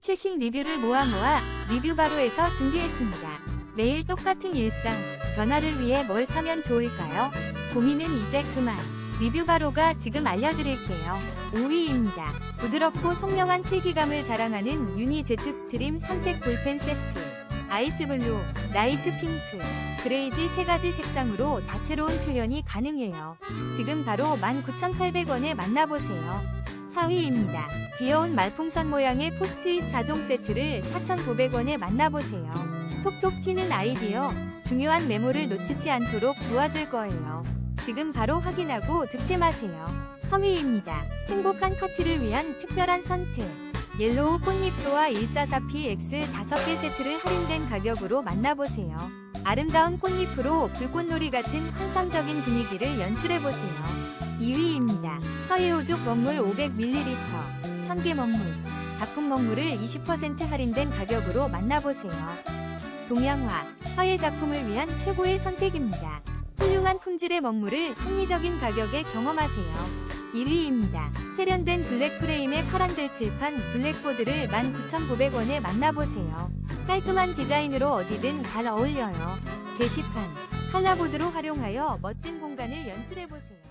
최신 리뷰를 모아 모아 리뷰 바로에서 준비했습니다. 매일 똑같은 일상, 변화를 위해 뭘 사면 좋을까요? 고민은 이제 그만. 리뷰 바로가 지금 알려드릴게요. 5위입니다. 부드럽고 선명한 필기감을 자랑하는 유니 제트 스트림 3색 볼펜 세트. 아이스 블루, 라이트 핑크, 그레이지 세 가지 색상으로 다채로운 표현이 가능해요. 지금 바로 19,800원에 만나보세요. 4위입니다. 귀여운 말풍선 모양의 포스트잇 4종 세트를 4,900원에 만나보세요. 톡톡 튀는 아이디어, 중요한 메모를 놓치지 않도록 도와줄 거예요. 지금 바로 확인하고 득템하세요. 3위입니다. 행복한 파티를 위한 특별한 선택. 옐로우 꽃잎조화 144PX 5개 세트를 할인된 가격으로 만나보세요. 아름다운 꽃잎으로 불꽃놀이 같은 환상적인 분위기를 연출해보세요. 2위입니다. 서해오죽 먹물 500ml, 1000개 먹물, 작품 먹물을 20% 할인된 가격으로 만나보세요. 동양화, 서해 작품을 위한 최고의 선택입니다. 훌륭한 품질의 먹물을 합리적인 가격에 경험하세요. 1위입니다. 세련된 블랙 프레임의 파란 들칠판 블랙보드를 19,900원에 만나보세요. 깔끔한 디자인으로 어디든 잘 어울려요. 게시판, 칼라보드로 활용하여 멋진 공간을 연출해보세요.